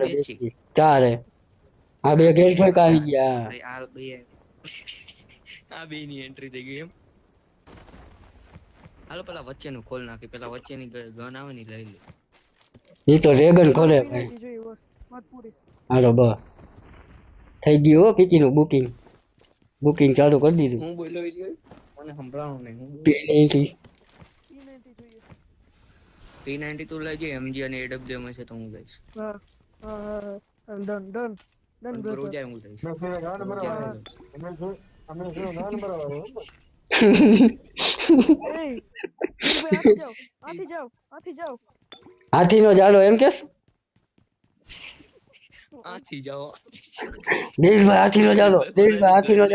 આપણે બેસી. ચાર આ બે ગેર ઠોક આવી ગયા. આ બે. આ બે ની એન્ટ્રી થઈ ગઈ એમ. હાલો પેલા વચ્ચેનું ખોલ નાખી. પેલા વચ્ચેની ગન આવે ની લઈ લે. એ તો રેગન ખોલે ભાઈ. હાલો બ થઈ ગયું હો પીકી નું બુકિંગ બુકિંગ ચાલુ કરી દીધું. હું બોલ્યો ઈ મને સંભળાણું નહીં. હું પીએનટી P90 જોઈએ. પી તો લઈ લેજે એમજી અને એડબ્લ્યુએમ છે તો હું લઈશ. હા હા. ડન ડન ડન હું. અમે અમે હાથી નો જાડો એમ કેસ જાઓ હાથી નો હાથી નો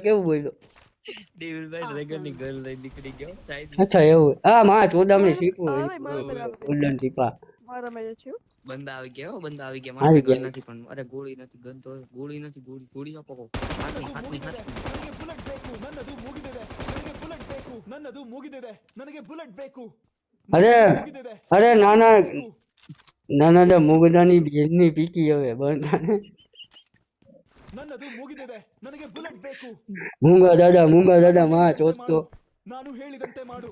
કેવું બોલ્યો ડેવિલભાઈ ડ્રેગનની ગર્લ લઈ નીકળી ગયો અચ્છા એવું હા માં શીખવું મારે પેલા આવે. ઉલ્લન ટીપા મારા મેં છે બંદા આવી ગયા હો બંદા આવી ગયા આવી મારે ગન ગયા. નથી પણ અરે ગોળી નથી ગન તો ગોળી નથી ગોળી ગોળી આપો કહો. હાથની હાથની હાથની ನನಗೆ ಬುಲೆಟ್ ಬೇಕು ನನ್ನದು ಮುಗಿದಿದೆ ನನಗೆ ಬುಲೆಟ್ ಬೇಕು ನನ್ನದು ಮುಗಿದಿದೆ ನನಗೆ ಬುಲೆಟ್ ಬೇಕು અરે ಮುಗಿದಿದೆ અરે નાના નાના દા મુગદાની બેનની પીકી હવે બંધ ನನ್ನದು ಮುಗಿದಿದೆ ನನಗೆ ಬುಲೆಟ್ ಬೇಕು મૂંગા દાદા મૂંગા દાદા માં ચોથતો ನಾನು ಹೇಳಿದಂತೆ ಮಾಡು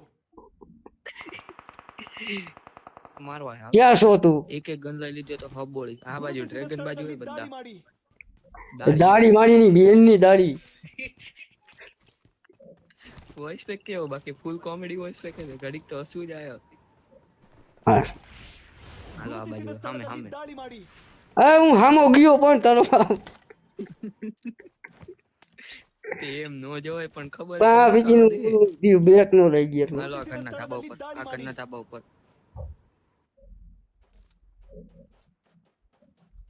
ક્યાં છો તું? એક એક ગન લઈ લીધો તો હબોળી. આ બાજુ ડ્રેગન બાજુ બધા. દાડી માડી ની બેનની દાડી વોઇસ પેક કેવો? બાકી ફૂલ કોમેડી વોઇસ પેક છે ઘડીક તો હસવું જ આવ્યો હાલો આ બાજુ સામે સામે. આ હું હામો ગયો પણ તારો એમ નો જોય પણ ખબર આ બીજી બ્લેક નો રહી ગયો. હાલો આ કરના ધાબા ઉપર. આ કરના ધાબા ઉપર.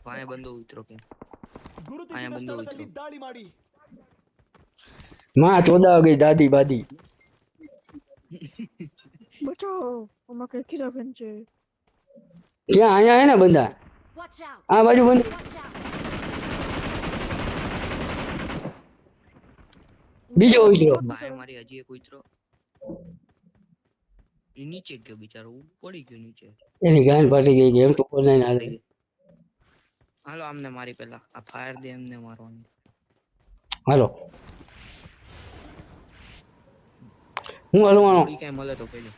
વાંહે બંદો ઉતરો કે ಗುರುತಿಸಿದ ಆಯಾ ಬಂದು ಸ್ಥಳದಲ್ಲಿ ಹೋಯ್ತು. ದಾಳಿ ಮಾಡಿ માં ચોદા ગઈ દાદી બાદી બચાવો આમાં કઈ ખીરા બેન છે ત્યાં અહીંયા હે ને બંધા Watch out! આ બાજુ બંધ Watch out! બીજો ઉતરો વાંહે મારી હજી એક ઉતરો ઈ નીચે ગયો બિચારો ઉ- પડી ગયો નીચે એની ગાન ફાટી ગઈ કે એમ તો કોઈ નહીં હાલે હાલો આમને મારી પેલા. આ ફાયર દે એમને મારવાની. હાલો. હું હાલો ગોળી કાંઈ મળે તો પેલો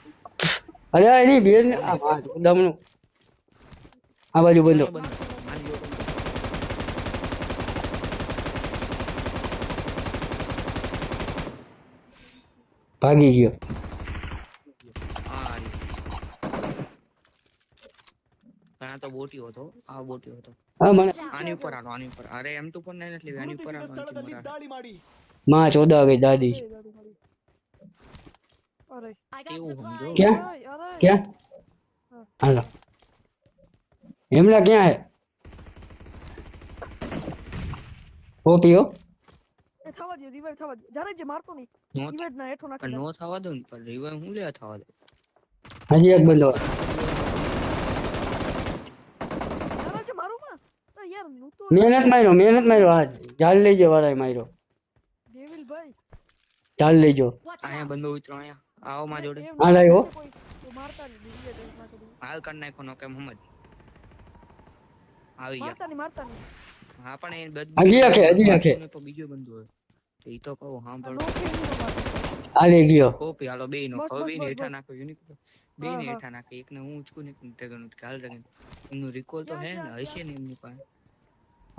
અરે એની બેન આ દમનું આ બાજુ મારી બંધ. ભાગી ગયો. ઓટી હતો આ બોટી હતો હા મને આની ઉપર આલો આની ઉપર અરે એમ તો પણ નથી લેવી આની ઉપર આલો માં ચોદા ગઈ દાદી અરે ક્યાં ક્યાં હાલો હેમલા ક્યાં હે ઓપીઓ એ થવા દે રિવાઇવ થવા દે જારે જે મારતો નહીં રિવાઇવ ના હેઠો નાખી નો થવા દો ને પણ રિવાઇવ હું લે થવા દે હજી એક બંદો મહેનત માર્યો મહેનત માર્યો હા ચાલ લેજો વાળા માર્યો. ડેવિલ ભાઈ. ચાલ લેજો Watch અહીંયા બંદો ઉતરો અહીંયા. આવો માં જોડે. હા, કોઈ મારતા નહીં રિવાઇવ નાખી માં હાલ કર નાખો નો કેમ મોહમ્મદ આવી ગયા. મારતા નહીં મારતા નહીં. હા પણ એ બધ- હજી હકે, હજી હકે. તો બીજો બંદો હોય. તો ઈ તો કહો હા પણ આ લઈ ગયો. કોપી હાલો બે નો બસ, બે ને હેઠા. નાખો યુનિક બે ને હેઠા નાખે. એક ને હું ઉચકું ને એક ને ડ્રેગન ઉચકે હાલ ડ્રેગન એમનું રિકોલ તો હે ને હશે ને એમની પાસે.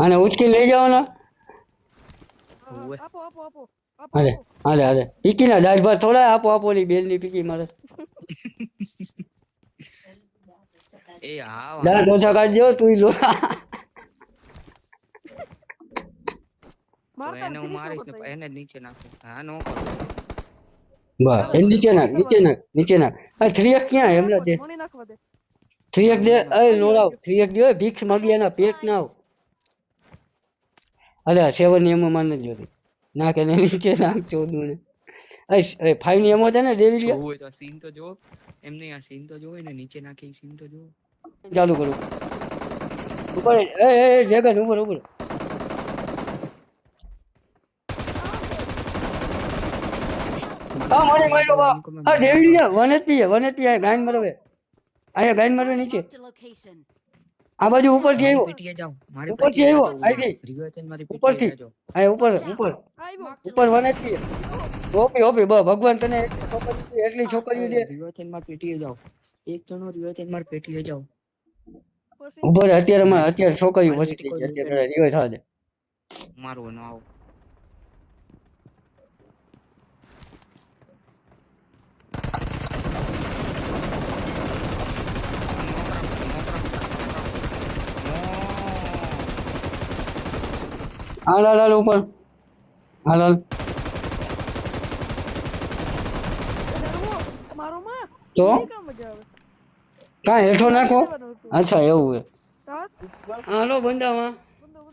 આને ઉચકી લઈ જાઓ ને અરે અરે આપો આપો આપો. હાલે હાલે પીકીના દાજ ભાત થોડા આપો આપો ની બેનની પીકી મારે. એ હા દાંત ઓછા કાઢજો તું લો એને હું મારીશ ને એને નીચે નાખું. હા નો બસ એ નીચે નાખ નીચે નાખ નીચે નાખ. આ થ્રી એક ક્યાં એમલા દે મને નાખવા દે થ્રી એક દે અરે નોરાવ થ્રી એક દે ભીખ માગી એના પેટ ના આવ. અરે સેવનની એમ માને જોતી. નાખ એને નીચે નાખ ચોદું ને અરે ફાઈવની એમ હતા ને ડેવિડ જોવું હોય તો સીન તો જો એમને આ સીન તો જોવે ને નીચે નાખી સીન તો જો ચાલુ કરું. ઉપર એ એ જગન ઉપર ઉપર. હા મને માર્યો બા આ ગાઈન મરવે. અહીંયા ગાઈન મરવે નીચે. આ બાજુ ઉપરથી આવ્યો. ઉપરથી આવ્યો. અહીંથી. ઉપરથી. આ ઉપર ઉપર. ઉપર વને છે ઓપી ઓપી બ ભગવાન તને એટલી છોકરીઓ દે, રિવાચન મારી પેટીએ જાવ એક જણો રિવાચનમાં પેટીએ જાવ ઊભો અત્યારે માં અત્યારે છોકરીઓ પછી અત્યારે રિવાય થવા દે. મારું એનો હાલ હાલ હાલ ઉપર. હાલ હાલ. તો? એ મજા આવે કાંઈ હેઠો નાખો? અચ્છા એવું હે તાત હાલો બંદામાં.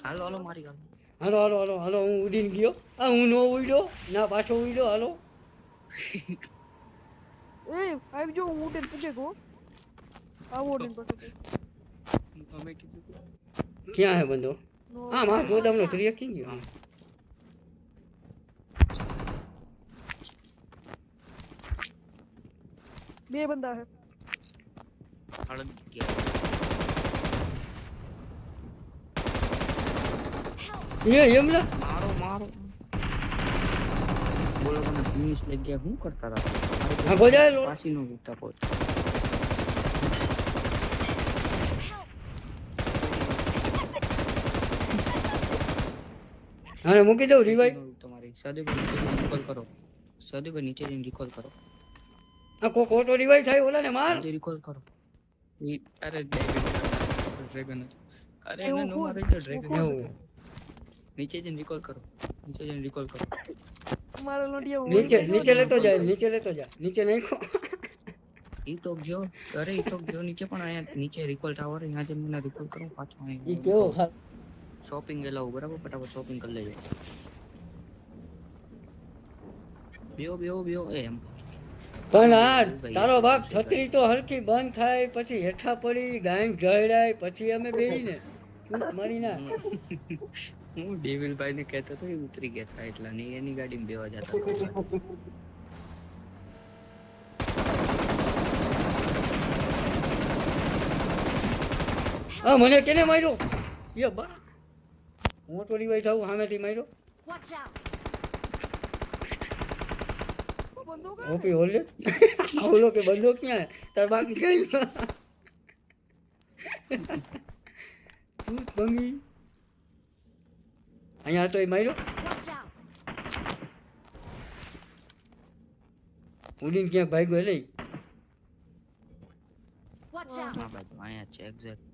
હાલો હાલો મારી ગાડી. હાલો હાલો હાલો હાલો હું ઉડીને ગયો. આ હું નો ઉડ્યો ના પાછો ઉડ્યો હાલો. એ આવી જો હું ઉડીને પૂછે કો આવો ઉડીને પછી. અમે કીધું ક્યાં હે બંધો? હા મારો ગોદામનો ત્રિય કી ગયો આમ. બે બંદા હે હળદ ગયા એ એમલા મારો મારો બોલો તમે ફિનિશ લઈ ગયા શું કરતા હતા હા ગોજા લો પાસી નો વિકતા કોઈ હા મૂકી દઉં રિવાઈ તમારી સદેભાઈ નીચે જઈને કરો. સદેભાઈ નીચે જઈને રિકોલ કરો. આ કો કોટો રિવાઈ થાય ઓલા ને માર. નીચે કરો. અરે ડ્રેગન અરે એને નો મારે તો ડ્રેગન નીચે જઈને રિકોલ કરો. નીચે જઈને રિકોલ કરો. મારો લોડિયા નીચે નીચે લેતો જાય નીચે લેતો જા. નીચે નાખો. ઈ તો ગયો અરે ઈ તો ગયો નીચે પણ અહીંયા નીચે રિકોલ ટાવર અહીંયા જઈને મને રિકોલ કરો પાછો ઈ કેવો શોપિંગ ગયેલા હું બરાબર? ફટાફટ શોપિંગ કરી લેજો. બેહો બેહો બેહો. એમ. પણ આ તારો બાપ છત્રી તો હલકી બંધ થાય પછી હેઠા પડી ગાય ઢળાય પછી અમે બેહીને મારી ના હું ડેવિલભાઈ ને કહેતો તો એ ઉતરી ગયા હતા એટલા નહીં એની ગાડીમાં બેવા જતા. હા મને કેને માર્યો? યે બા. હું તો રિવાઈ થાઉં સામેથી માર્યો Watch out! બંધો કર ઓપી હોલે ઓલો કે બંદો ક્યાં હે? તાર બાકી ગઈ તું જ બંગી અહીંયા તો એ માર્યો Watch out! ઉડીને ક્યાંક ભાગ્યો નહીં Watch out! હા ભાઈ અહીંયા છે એક્ઝેક્ટ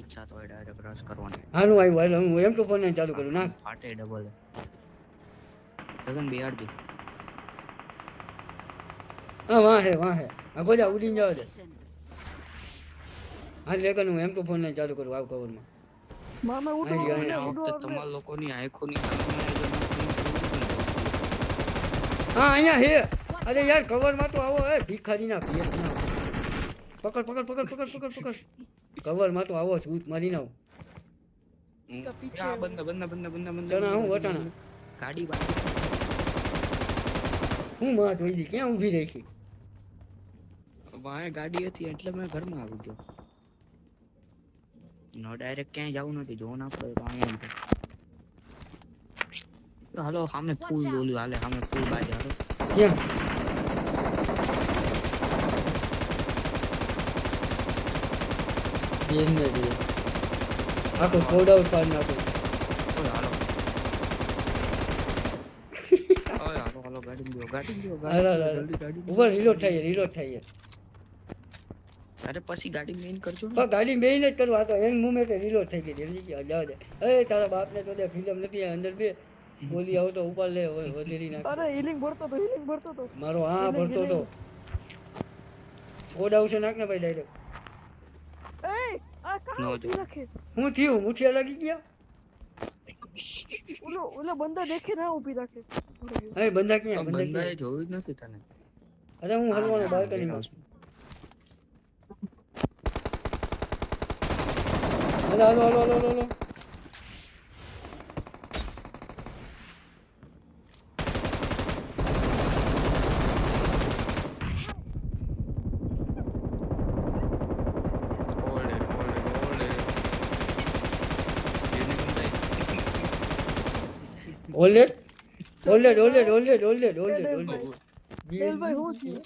ઈચ્છા તો ડાયરેક્ટ રસ કરવાની. હારું આવ્યું હાલ હું એમ તો ફોન ચાલુ કરું ના ફાટે ડબલ ગગન બિહારજી હા વાહ હે વાહ. હે આ ગોજા ઉડીને જાવ દે. હા લેગન હું એમ તો ફોન ચાલુ કરું આવ કવરમાં મામા ઉડો ઉડો. તમારા લોકોની આંખોની હા અહીંયા હે. અરે યાર કવરમાં તો આવો એ ભિખારીના ના પકડ પકડ પકડ પકડ પકડ પકડ. કવરમાં તો આવો છું મરી નાવ બંધ બંધ બંધ બંધ બંધ ચણા હું વટાણા? ગાડી હું માં જોઈ ક્યાં ઊભી રાખી વાય ગાડી હતી એટલે મેં ઘરમાં આવી ગયો. નો ડાયરેક્ટ ક્યાંય જવું નથી જોવું ના પડે હાલો સામે ફૂલ બોલ્યું હાલે સામે ફૂલ બાજુ ગાડી ઉપર રીલોડ થાય રીલોડ થાય અરે પછી ગાડી મેઇન કરજો ને. ગાડી મેઇન જ કરવા તો એન મુમેન્ટ રીલોડ થઈ ગઈ જલ્દી જાવ દે. એ તારા બાપને તો દે ફિલ્મ નથી અંદર બે. બોલી આવો તો ઉપર લે વધેરી નાખ. અરે હિલિંગ ભરતો તો હિલિંગ ભરતો તો. મારો હા ભરતો તો. કોડ આવશે નાખ ને ભાઈ ડાયરેક્ટ નો જો. હું થયું? મુઠિયા લાગી ગયા? ઓલો ઓલો બંદા દેખે ના ઊભી રાખે. હવે બંદા ક્યાં? બંદા ક્યાં? જોયું જ નથી તને. અરે હું હલવાનો બાલ્કની માં છું હલો હલો હલો હલો હાલો. ઓલેટ ઓલેટ ઓલેટ ઓલેટ ઓલેટ ઓલેટ ઓલેટ દિલભાઈ શું થયું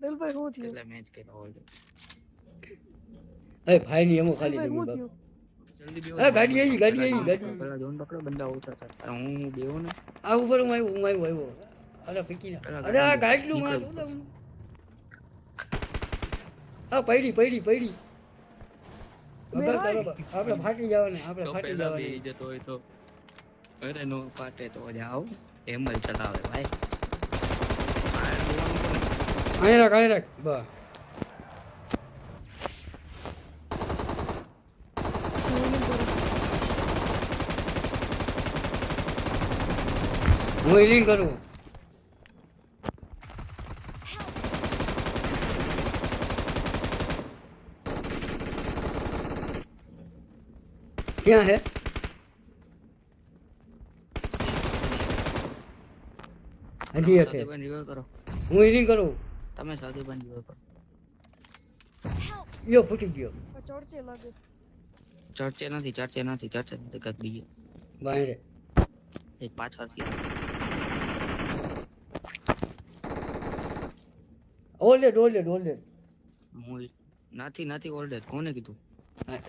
દિલભાઈ શું થયું એટલે મેચ કર્યો ઓલરેડી એ ભાઈ ની એમો ખાલી દિલભાઈ થઈ શું ગયું જલ્દી બેહો હા, ગાડી આવી, ગાડી આવી, ગાડી આવી. પેલા જોન પકડો બંદા ઓછા છે અરે હું બેહો ને આ ઉપર હું આવ્યો હું આવ્યો આવ્યો અરે પીકી ના અરે આ ગાડી ગાડલું માં. આ પૈડી પૈડી પૈડી આપણે ફાટી જવાને આપણે તો ફાટી જવાને ఎవరైనా పార్టీ అయితే పోయావు ఏం మరి చదాలి బాయ్ અહીં રાખ અહીં રાખ બસ હું હિલિંગ કરું ક્યાં હે હજી હશે હું હીલિંગ કરું તમે સાથે બન રિવાઇવ કરો યો ફૂટી ગયો ચડચે લાગે ચડચે નથી ચડચે નથી ચડચે નથી કાક બીજો બહાર એક પાછળ છે ઓલ્ડેડ ઓલ્ડેડ ઓલ્ડેડ હું નથી નથી ઓલ્ડેડ કોને કીધું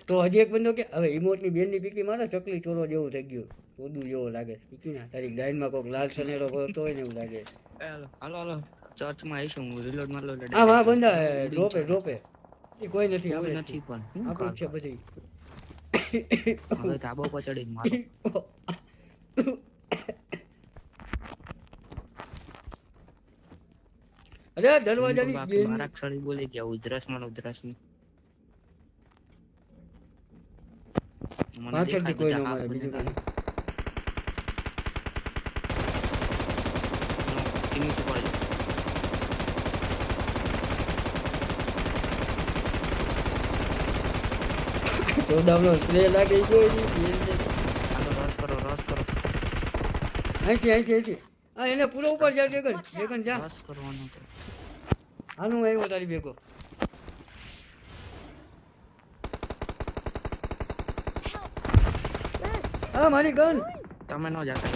તો હજી એક બંદો કે હવે ઇમોટની બેનની પીકી મારે ચકલી ચોરો જેવું થઈ ગયું. ચોદું જેવો લાગે છે. પીકી ના તારી ગાયનમાં કોઈક લાલ સનેરો કરતો હોય ને એવું લાગે હાલો હાલો. ચર્ચમાં આવીશું. હું રિલોડ મારલો હા હા બંદા ડ્રોપે ડ્રોપે એ કોઈ નથી આપણે નથી પણ. આપણું છે કાલ. બધી. હવે ધાબો પર ચડી મારો. અરે દરવાજાની ગેમ મારા બોલી ગયા ઉધરસમાં ઉધરસમાં. પાછળથી કોઈ ન મારે બીજું કઈ. ચોદામનો સ્પ્રે લાગે રસ કરો રસ કરો. અહીંથી અહીંથી અહીંથી. હા એને પૂરો ઉપર જા ડેગન ડેગન જા. રસ કરવાનો તો. આનું આવ્યો તારી ભેગો. હા મારી ગન. તમે નો જાતા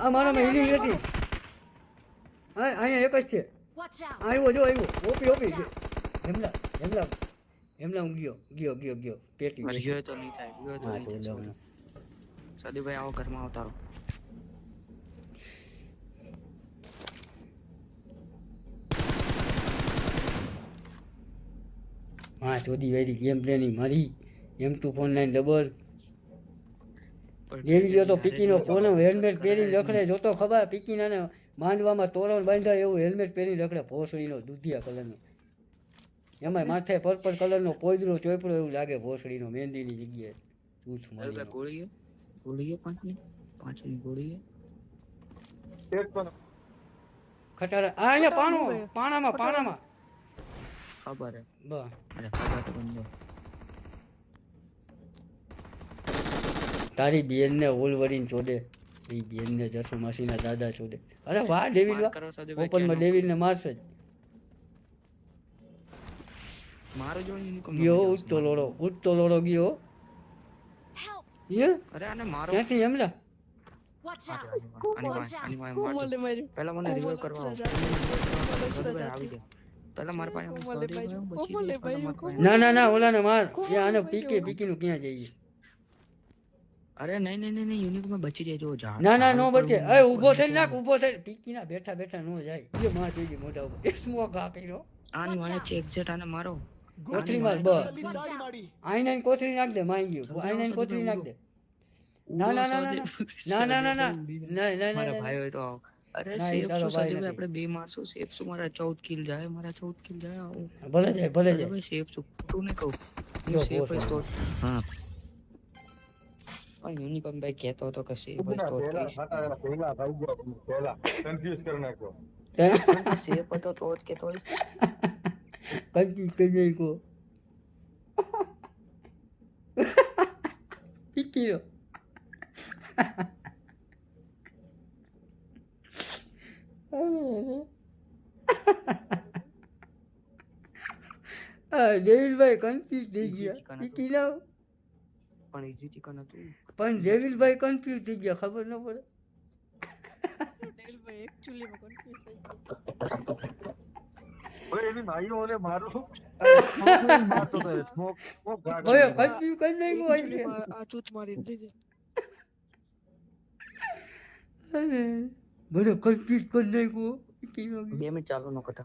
આ મારા મેં હીલિંગ હતી હા અહીંયા એક જ છે! આવ્યો જો આવ્યો. OP OP. હેમલા હેમલા હેમલા હું ગયો ગયો ગયો ગયો. પેટી ગયો તો નહીં થાય ગયો તો નહીં થાય જાઉં. આવો ઘરમાં આવતારો હા ચોદી વેરી ગેમ પ્લેની મારી. એમ ટુ ફોન નાઇન ડબલ દેવી ગયો તો પીકીનો ફોન હેલ્મેટ પહેરીને રખડે જોતો ખબર પીકીનાને માંડવામાં તોરણ બાંધાય એવું હેલ્મેટ પહેરીને રખડે ભોસડીનો દૂધિયા કલરનો એમાં માથે પર્પલ કલરનો પોદરો ચોપડો એવું લાગે ભોસડીનો મહેંદીની જગ્યાએ. જૂઠ સાદુભાઈ ગોળીએ? ગોળીએ પાંચની? પાંચની ગોળીએ? એક પણ. ખટારા આ અહીંયા પાણો પાણામાં પાણામાં. ખબર હે. બસ. અરે ખબર તારી બેનને ઓલ વરીને ચોદે એ બેનને જઠુ માસીના દાદા ચોદે અરે વાહ ડેવિલ વાહ. ઓપનમાં ડેવિલને મારશે. જ ગયો ગયો. ક્યાંથી એમલા પેલા મારા. પાસે ના ના ના ઓલા ને માર. આને પીકે પીકી નું ક્યાં જઈએ? અરે નહીં નહીં નહીં નહીં યુનિકોર્ન બચી જાય જો ના ના નો બચે. અરે ઊભો થઈ નાખ ઊભો પીકી ના બેઠા બેઠા નો જાય. એ માં જોઈ મોઢા ઉપર. એક સ્મોક આ કર્યો આની વાય છે એક્ઝેક્ટ આને મારો. કોથરી માં બ Watch દાઢી out! માડી આઈને કોથળી નાખ દે માઈ ગયું. આઈને કોથરી નાખ દે. ના ના ના ના ના ના ના ના. ના મારા ભાઈ હોય તો અરે સેફ શું ભાઈ આપણે બે મારશું સેફ શું? મારા ચૌદ કિલ જાય મારા 14 કિલ જાય ભલે જાય ભલે જાય. સેફ શું? તું ને કહું. સેફ તો હા. వాడిని ఉంది పంపే తోతో కసి సేపతో తోచుకే తోచుకో Piquinho. Ah, Deus vai, quando fiz, Deus já. Piquinho. Quando existe, quando tu. પણ દેવીલભાઈ કન્ફ્યુઝ થઈ ગયા ખબર ન પડે. ડેલભાઈ actually માં confuse થઈ ગયો. હવે એની માઈઓ ઓલે મારું. સ્મોક મારતો હતો સ્મોક સ્મોક ગાડી હવે કન્ફ્યુઝ કરી નાખ્યું હોય Actually માં આ ચૂત મારી દીધી અરે, બધું કન્ફ્યુઝ કરી નાખ્યું પીકીનો બી. બે મિનિટ ચાલુ નો કરતા.